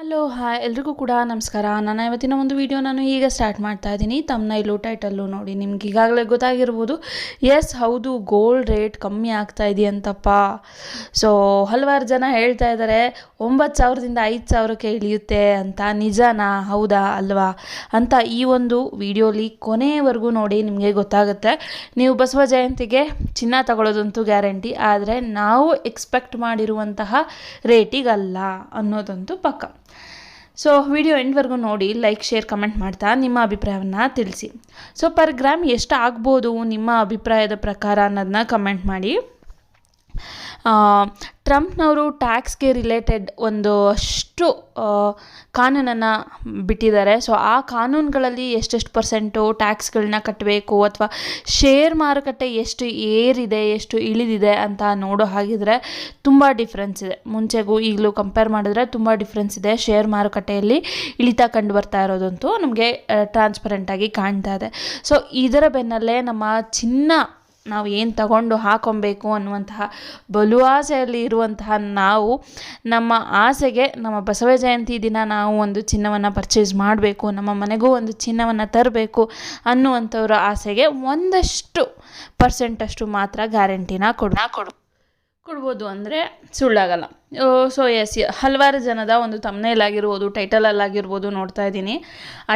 Hello hi ಎಲ್ರಿಗೂ ಕೂಡ ನಮಸ್ಕಾರ. ನಾನು ಇವತ್ತಿನ ಒಂದು ವಿಡಿಯೋ ನಾನು ಈಗ ಸ್ಟಾರ್ಟ್ ಮಾಡ್ತಾ ಇದ್ದೀನಿ. ತಮ್ಮನೈಲು ಟೈಟಲ್ಲು ನೋಡಿ. ನಿಮ್ಗೆ ಈಗಾಗಲೇ ಗೊತ್ತಾಗಿರ್ಬೋದು. ಎಸ್ ಹೌದು ಗೋಲ್ಡ್ ರೇಟ್ ಕಮ್ಮಿ ಆಗ್ತಾ ಇದೆಯಂತಪ್ಪ. ಸೊ ಹಲವಾರು ಜನ ಹೇಳ್ತಾ ಇದ್ದಾರೆ, ಒಂಬತ್ತು ಸಾವಿರದಿಂದ ಐದು ಸಾವಿರಕ್ಕೆ ಇಳಿಯುತ್ತೆ ಅಂತ. ನಿಜನಾ? ಹೌದಾ? ಅಲ್ವಾ? ಅಂತ ಈ ಒಂದು ವಿಡಿಯೋಲಿ ಕೊನೆಯವರೆಗೂ ನೋಡಿ ನಿಮಗೆ ಗೊತ್ತಾಗುತ್ತೆ. ನೀವು ಬಸವ ಜಯಂತಿಗೆ ಚಿನ್ನ ತಗೊಳ್ಳೋದಂತೂ ಗ್ಯಾರಂಟಿ, ಆದರೆ ನಾವು ಎಕ್ಸ್ಪೆಕ್ಟ್ ಮಾಡಿರುವಂತಹ ರೇಟಿಗಲ್ಲ ಅನ್ನೋದಂತೂ ಪಕ್ಕ. ಸೊ ವಿಡಿಯೋ ಎಂಡ್ವರೆಗೂ ನೋಡಿ ಲೈಕ್ ಶೇರ್ ಕಮೆಂಟ್ ಮಾಡ್ತಾ ನಿಮ್ಮ ಅಭಿಪ್ರಾಯವನ್ನು ತಿಳಿಸಿ. ಸೊ ಪರ್ ಗ್ರಾಮ್ ಎಷ್ಟು ಆಗ್ಬೋದು ನಿಮ್ಮ ಅಭಿಪ್ರಾಯದ ಪ್ರಕಾರ ಅನ್ನೋದನ್ನ ಕಮೆಂಟ್ ಮಾಡಿ. ಟ್ರಂಪ್ನವರು ಟ್ಯಾಕ್ಸ್ಗೆ ರಿಲೇಟೆಡ್ ಒಂದು ಅಷ್ಟು ಕಾನೂನನ್ನು ಬಿಟ್ಟಿದ್ದಾರೆ. ಸೊ, ಆ ಕಾನೂನುಗಳಲ್ಲಿ ಎಷ್ಟೆಷ್ಟು ಪರ್ಸೆಂಟು ಟ್ಯಾಕ್ಸ್ಗಳನ್ನ ಕಟ್ಟಬೇಕು ಅಥವಾ ಶೇರ್ ಮಾರುಕಟ್ಟೆ ಎಷ್ಟು ಏರಿದೆ, ಎಷ್ಟು ಇಳಿದಿದೆ ಅಂತ ನೋಡೋ ಹಾಗಿದ್ರೆ ತುಂಬ ಡಿಫ್ರೆನ್ಸ್ ಇದೆ. ಮುಂಚೆಗೂ ಈಗಲೂ ಕಂಪೇರ್ ಮಾಡಿದ್ರೆ ತುಂಬ ಡಿಫ್ರೆನ್ಸ್ ಇದೆ. ಶೇರ್ ಮಾರುಕಟ್ಟೆಯಲ್ಲಿ ಇಳಿತ ಕಂಡು ಬರ್ತಾ ಇರೋದಂತೂ ನಮಗೆ ಟ್ರಾನ್ಸ್ಪರೆಂಟಾಗಿ ಕಾಣ್ತಾ ಇದೆ. ಸೊ, ಇದರ ಬೆನ್ನಲ್ಲೇ ನಮ್ಮ ಚಿನ್ನ ನಾವು ಏನು ತಗೊಂಡು ಹಾಕೊಬೇಕು ಅನ್ನುವಂತಹ ಬಲು ಆಸೆಯಲ್ಲಿ ಇರುವಂತಹ ನಾವು ನಮ್ಮ ಆಸೆಗೆ ನಮ್ಮ ಬಸವ ಜಯಂತಿ ದಿನ ನಾವು ಒಂದು ಚಿನ್ನವನ್ನು ಪರ್ಚೇಸ್ ಮಾಡಬೇಕು, ನಮ್ಮ ಮನೆಗೂ ಒಂದು ಚಿನ್ನವನ್ನು ತರಬೇಕು ಅನ್ನುವಂಥವ್ರ ಆಸೆಗೆ ಒಂದಷ್ಟು ಪರ್ಸೆಂಟಷ್ಟು ಮಾತ್ರ ಗ್ಯಾರಂಟಿನ ಕೊಡ. ಕೊಡು. ಕೊಡ್ಬೋದು ಅಂದರೆ ಸುಳ್ಳಾಗಲ್ಲ. ಸೊ ಎಸ್ ಹಲವಾರು ಜನದ ಒಂದು ತಮ್ನೇಲಾಗಿರ್ಬೋದು ಟೈಟಲಲ್ಲಾಗಿರ್ಬೋದು ನೋಡ್ತಾ ಇದ್ದೀನಿ.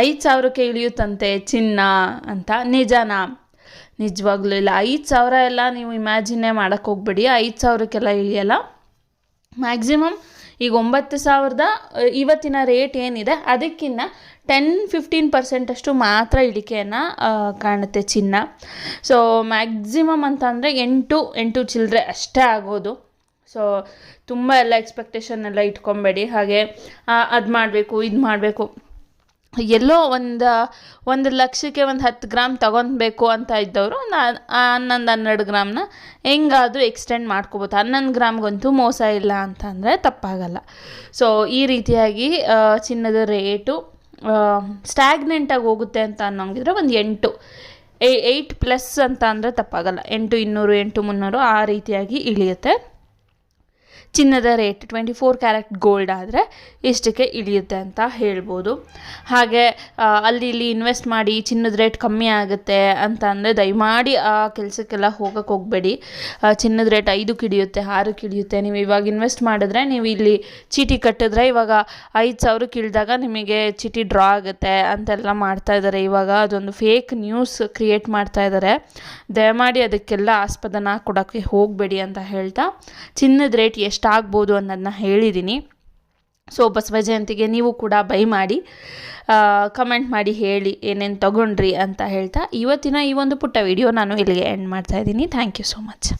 ಐದು ಸಾವಿರಕ್ಕೆ ಇಳಿಯುತ್ತಂತೆ ಚಿನ್ನ ಅಂತ, ನಿಜನಾ? ನಿಜವಾಗ್ಲೂ ಇಲ್ಲ. ಐದು ಸಾವಿರ ಎಲ್ಲ ನೀವು ಇಮ್ಯಾಜಿನೇ ಮಾಡೋಕ್ಕೆ ಹೋಗ್ಬೇಡಿ. ಐದು ಸಾವಿರಕ್ಕೆಲ್ಲ ಇಳಿಯಲ್ಲ. ಮ್ಯಾಕ್ಸಿಮಮ್ ಈಗ ಒಂಬತ್ತು ಸಾವಿರದ ಇವತ್ತಿನ ರೇಟ್ ಏನಿದೆ ಅದಕ್ಕಿಂತ ಟೆನ್ ಫಿಫ್ಟೀನ್ ಪರ್ಸೆಂಟಷ್ಟು ಮಾತ್ರ ಇಳಿಕೆಯನ್ನು ಕಾಣುತ್ತೆ ಚಿನ್ನ. ಸೊ ಮ್ಯಾಕ್ಸಿಮಮ್ ಅಂತಂದರೆ ಎಂಟು ಎಂಟು ಚಿಲ್ಲರೆ ಅಷ್ಟೇ ಆಗೋದು. ಸೊ ತುಂಬ ಎಲ್ಲ ಎಕ್ಸ್ಪೆಕ್ಟೇಷನ್ ಎಲ್ಲ ಇಟ್ಕೊಬೇಡಿ. ಹಾಗೆ ಅದು ಮಾಡಬೇಕು, ಇದು ಮಾಡಬೇಕು. ಎಲ್ಲೋ ಒಂದು ಒಂದು ಲಕ್ಷಕ್ಕೆ ಒಂದು ಹತ್ತು ಗ್ರಾಮ್ ತಗೊಬೇಕು ಅಂತ ಇದ್ದವರು, ಒಂದು ಹನ್ನೊಂದು ಹನ್ನೆರಡು ಗ್ರಾಮ್ನ ಹೆಂಗಾದರೂ ಎಕ್ಸ್ಟೆಂಡ್ ಮಾಡ್ಕೋಬೋದು. ಹನ್ನೊಂದು ಗ್ರಾಮ್ಗಂತೂ ಮೋಸ ಇಲ್ಲ ಅಂತಂದರೆ ತಪ್ಪಾಗಲ್ಲ. ಸೊ ಈ ರೀತಿಯಾಗಿ ಚಿನ್ನದ ರೇಟು ಸ್ಟ್ಯಾಗ್ನೆಂಟಾಗಿ ಹೋಗುತ್ತೆ ಅಂತ ಅನ್ನೋಂಗಿದ್ರೆ ಒಂದು ಎಂಟು. ಏಯ್ಟ್ ಪ್ಲಸ್ ಅಂತ ಅಂದರೆ ತಪ್ಪಾಗಲ್ಲ. ಎಂಟು ಇನ್ನೂರು, ಎಂಟು ಮುನ್ನೂರು ಆ ರೀತಿಯಾಗಿ ಇಳಿಯುತ್ತೆ. ಚಿನ್ನದ rate twenty four carat gold ಆದರೆ ಇಷ್ಟಕ್ಕೆ ಇಳಿಯುತ್ತೆ ಅಂತ ಹೇಳ್ಬೋದು. ಹಾಗೆ ಅಲ್ಲಿ ಇಲ್ಲಿ ಇನ್ವೆಸ್ಟ್ ಮಾಡಿ ಚಿನ್ನದ ರೇಟ್ ಕಮ್ಮಿ ಆಗುತ್ತೆ ಅಂತ ಅಂದರೆ ದಯಮಾಡಿ ಆ ಕೆಲಸಕ್ಕೆಲ್ಲ ಹೋಗೋಕ್ಕೆ ಹೋಗಬೇಡಿ. ಚಿನ್ನದ ರೇಟ್ ಐದಕ್ಕೆ ಇಳಿಯುತ್ತೆ, ಆರಕ್ಕೆ ಇಳಿಯುತ್ತೆ. ನೀವು ಇವಾಗ ಇನ್ವೆಸ್ಟ್ ಮಾಡಿದ್ರೆ ನೀವು ಇಲ್ಲಿ ಚೀಟಿ ಕಟ್ಟಿದ್ರೆ ಇವಾಗ ಐದು ಸಾವಿರಕ್ಕೆ ಇಳಿದಾಗ ನಿಮಗೆ ಚೀಟಿ ಡ್ರಾ ಆಗುತ್ತೆ ಅಂತೆಲ್ಲ ಮಾಡ್ತಾ ಇದ್ದಾರೆ ಇವಾಗ ಅದೊಂದು ಫೇಕ್ ನ್ಯೂಸ್ ಕ್ರಿಯೇಟ್ ಮಾಡ್ತಾ ಇದ್ದಾರೆ ದಯಮಾಡಿ ಅದಕ್ಕೆಲ್ಲ ಆಸ್ಪದನ ಕೊಡೋಕ್ಕೆ ಹೋಗಬೇಡಿ ಅಂತ ಹೇಳ್ತಾ ಚಿನ್ನದ ರೇಟ್ ಎಷ್ಟು ಆಗ್ಬೋದು ಅನ್ನೋದನ್ನ ಹೇಳಿದ್ದೀನಿ. ಸೊ, ಬಸವ ಜಯಂತಿಗೆ ನೀವು ಕೂಡ ಬೈ ಮಾಡಿ ಕಮೆಂಟ್ ಮಾಡಿ ಹೇಳಿ, ಏನೇನು ತಗೊಂಡ್ರಿ ಅಂತ ಹೇಳ್ತಾ, ಇವತ್ತಿನ ಈ ಒಂದು ಪುಟ್ಟ ವಿಡಿಯೋ ನಾನು ಇಲ್ಲಿಗೆ ಎಂಡ್ ಮಾಡ್ತಾ ಇದ್ದೀನಿ. Thank you so much